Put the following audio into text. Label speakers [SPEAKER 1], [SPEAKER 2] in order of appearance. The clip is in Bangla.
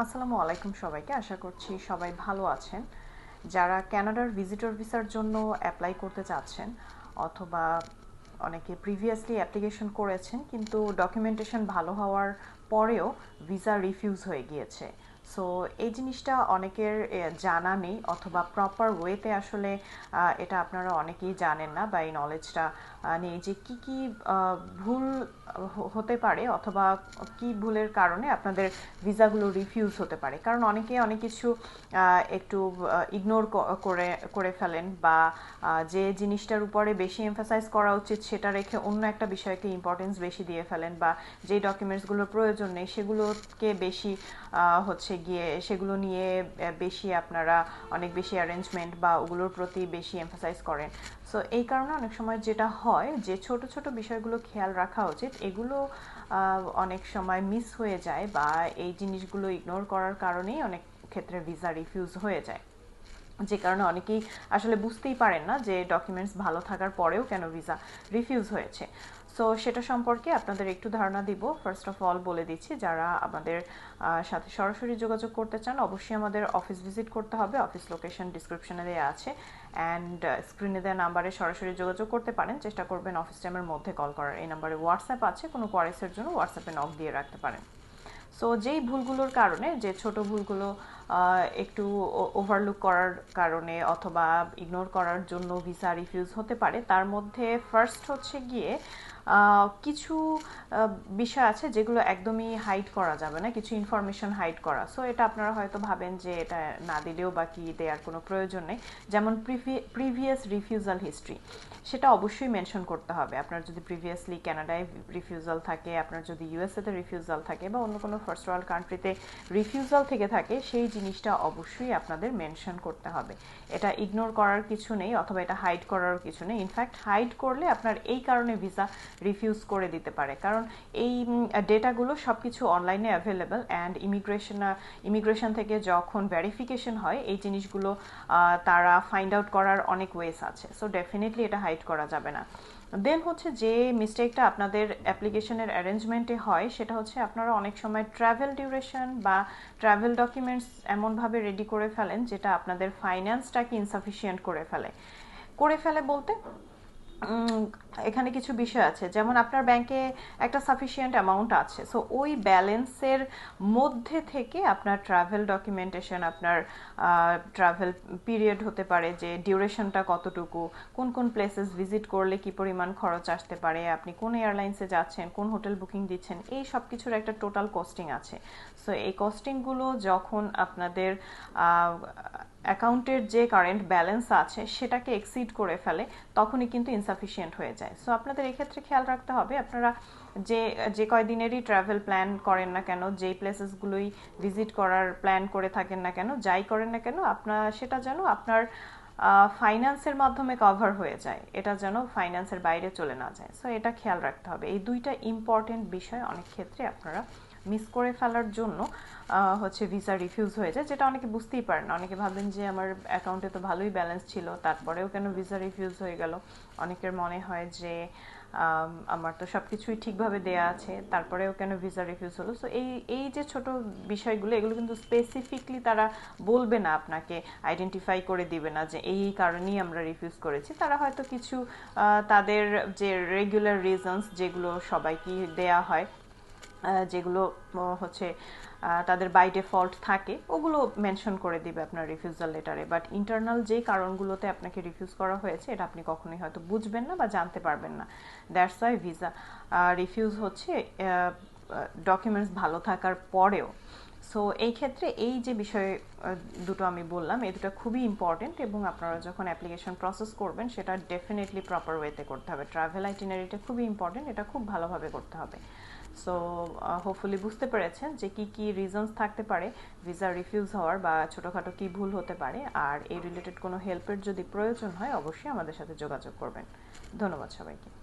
[SPEAKER 1] আসসালামু আলাইকুম সবাইকে। আশা করছি সবাই ভালো আছেন। যারা ক্যানাডার ভিজিটর ভিসার জন্য অ্যাপ্লাই করতে চাচ্ছেন অথবা অনেকে প্রিভিয়াসলি অ্যাপ্লিকেশন করেছেন কিন্তু ডকুমেন্টেশন ভালো হওয়ার পরেও ভিসা রিফিউজ হয়ে গিয়েছে। সো এই জিনিসটা অনেকের জানা নেই অথবা প্রপার ওয়েতে আসলে এটা আপনারা অনেকেই জানেন না বা এই নলেজটা নেই যে কি কি ভুল হতে পারে অথবা কি ভুলের কারণে আপনাদের ভিসাগুলো রিফিউজ হতে পারে। কারণ অনেকে অনেক কিছু একটু ইগনোর করে করে ফেলেন বা যে জিনিসটার উপরে বেশি এমফাসাইজ করা উচিত সেটা রেখে অন্য একটা বিষয়কে ইম্পর্টেন্স বেশি দিয়ে ফেলেন বা যেই ডকুমেন্টসগুলোর প্রয়োজন নেই সেগুলোকে বেশি হচ্ছে গিয়ে সেগুলো নিয়ে বেশি আপনারা অনেক বেশি অ্যারেঞ্জমেন্ট বা ওগুলোর প্রতি বেশি এমফাসাইজ করেন। সো এই কারণে অনেক সময় যেটা হয় যে ছোট ছোট বিষয়গুলো খেয়াল রাখা উচিত এগুলো অনেক সময় মিস হয়ে যায় বা এই জিনিসগুলো ইগনোর করার কারণেই অনেক ক্ষেত্রে ভিসা রিফিউজ হয়ে যায়। যে কারণে অনেকেই আসলে বুঝতেই পারেন না যে ডকুমেন্টস ভালো থাকার পরেও কেন ভিসা রিফিউজ হয়েছে। সো সেটা সম্পর্কে আপনাদের একটু ধারণা দিব। ফার্স্ট অফ অল বলে দিচ্ছি, যারা আমাদের সাথে সরাসরি যোগাযোগ করতে চান, অবশ্যই আমাদের অফিস ভিজিট করতে হবে। অফিস লোকেশন ডিসক্রিপশনে দেওয়া আছে। অ্যান্ড স্ক্রিনে দেওয়া নাম্বারে সরাসরি যোগাযোগ করতে পারেন। চেষ্টা করবেন অফিস টাইমের মধ্যে কল করার। এই নাম্বারে হোয়াটসঅ্যাপ আছে, কোনো কোয়ারিসের জন্য হোয়াটসঅ্যাপে নক দিয়ে রাখতে পারেন। সো যেই ভুলগুলোর কারণে, যে ছোট ভুলগুলো একটু ওভারলুক করার কারণে অথবা ইগনোর করার জন্য ভিসা রিফিউজ হতে পারে, তার মধ্যে ফার্স্ট হচ্ছে গিয়ে কিছু বিষয় আছে যেগুলো একদমই হাইড করা যাবে না, কিছু ইনফরমেশন হাইড করা। সো এটা আপনারা হয়তো ভাবেন যে এটা না দিলেও বা কি দেওয়ার কোনো প্রয়োজন নেই। যেমন প্রিভিয়াস রিফিউজাল হিস্ট্রি সেটা অবশ্যই মেনশন করতে হবে। আপনার যদি প্রিভিয়াসলি ক্যানাডায় রিফিউজাল থাকে, আপনার যদি ইউএসএতে রিফিউজাল থাকে বা অন্য কোনো ফার্স্ট ওয়ার্ল্ড কান্ট্রিতে রিফিউজাল থেকে থাকে, সেই জিনিসটা অবশ্যই আপনাদের মেনশন করতে হবে। এটা ইগনোর করার কিছু নেই, অথবা এটা হাইড করার কিছু নেই। ইনফ্যাক্ট হাইড করলে আপনার এই কারণে ভিসা রিফিউজ করে দিতে পারে। কারণ এই ডেটাগুলো সব কিছু অনলাইনে অ্যাভেলেবেল অ্যান্ড ইমিগ্রেশন ইমিগ্রেশন থেকে যখন ভেরিফিকেশন হয়, এই জিনিসগুলো তারা ফাইন্ড আউট করার অনেক ওয়েস আছে। সো ডেফিনেটলি এটা হাইড করা যাবে না। দেন হচ্ছে যে মিস্টেকটা আপনাদের অ্যাপ্লিকেশনের অ্যারেঞ্জমেন্টে হয়, সেটা হচ্ছে আপনারা অনেক সময় ট্রাভেল ডিউরেশন বা ট্রাভেল ডকুমেন্টস এমনভাবে রেডি করে ফেলেন, যেটা আপনাদের ফাইন্যান্সটাকে ইনসাফিসিয়েন্ট করে ফেলে। করে ফেলে বলতে এখানে কিছু বিষয় আছে। যেমন আপনার ব্যাংকে একটা সাফিসিয়েন্ট অ্যামাউন্ট আছে। সো ওই ব্যালেন্সের মধ্যে থেকে আপনার ট্রাভেল ডকুমেন্টেশন আপনার ট্রাভেল পিরিয়ড হতে পারে, যে ডিউরেশনটা কতটুকু, কোন কোন প্লেসেস ভিজিট করলে কি পরিমাণ খরচ আসতে পারে, আপনি কোন এয়ারলাইন্সে যাচ্ছেন, কোন হোটেল বুকিং দিচ্ছেন, এই সব কিছুর একটা টোটাল কস্টিং আছে। সো এই কস্টিংগুলো যখন আপনাদের অ্যাকাউন্টের যে কারেন্ট ব্যালেন্স আছে সেটাকে এক্সিড করে ফেলে, তখনই কিন্তু ইনসাফিসিয়েন্ট হয়ে যায়। সো আপনাদের এক্ষেত্রে খেয়াল রাখতে হবে, আপনারা যে যে কয়দিনেরই ট্রাভেল প্ল্যান করেন না কেন যেই প্লেসেসগুলোই ভিজিট করার প্ল্যান করে থাকেন না কেন, যাই করেন না কেন আপনার সেটা যেন আপনার ফাইন্যান্সের মাধ্যমে কভার হয়ে যায়, এটা যেন ফাইন্যান্সের বাইরে চলে না যায়। সো এটা খেয়াল রাখতে হবে। এই দুইটা ইম্পর্টেন্ট বিষয় অনেক ক্ষেত্রে আপনারা মিস করে ফেলার জন্য হচ্ছে ভিসা রিফিউজ হয়ে যায়, যেটা অনেকে বুঝতেই পারেন না। অনেকে ভাবেন যে আমার অ্যাকাউন্টে তো ভালোই ব্যালেন্স ছিল, তারপরেও কেন ভিসা রিফিউজ হয়ে গেল? অনেকের মনে হয় যে আমার তো সব কিছুই ঠিকভাবে দেয়া আছে, তারপরেও কেন ভিসা রিফিউজ হলো? সো এই এই যে ছোট বিষয়গুলো, এগুলো কিন্তু স্পেসিফিকলি তারা বলবে না আপনাকে আইডেন্টিফাই করে দিবে না যে এই কারণেই আমরা রিফিউজ করেছি। তারা হয়তো কিছু তাদের যে রেগুলার রিজনস যেগুলো সবাইকে দেয়া হয় যেগুলো হচ্ছে তাদের বাই ডিফল্ট থাকে, ওগুলো মেনশন করে দিবে আপনার রিফিউজাল লেটারে বাট ইন্টারনাল যে কারণগুলোতে আপনাকে রিফিউজ করা হয়েছে, এটা আপনি কখনোই হয়তো বুঝবেন না বা জানতে পারবেন না। দ্যাটস ওয়াই ভিসা রিফিউজ হচ্ছে ডকুমেন্টস ভালো থাকার পরেও। সো এই ক্ষেত্রে এই যে বিষয় দুটো আমি বললাম, এই দুটো খুবই ইম্পর্টেন্ট এবং আপনারা যখন অ্যাপ্লিকেশন প্রসেস করবেন, সেটা ডেফিনেটলি প্রপার ওয়েতে করতে হবে। ট্রাভেল আইটিনারিটা খুবই ইম্পর্টেন্ট এটা খুব ভালোভাবে করতে হবে। সো হোপফুলি বুঝতে পেরেছেন যে কি কি রিজনস থাকতে পারে ভিসা রিফিউজ হওয়ার বা ছোটোখাটো কি ভুল হতে পারে। আর এই রিলেটেড কোনো হেল্পের যদি প্রয়োজন হয়, অবশ্যই আমাদের সাথে যোগাযোগ করবেন। ধন্যবাদ সবাইকে।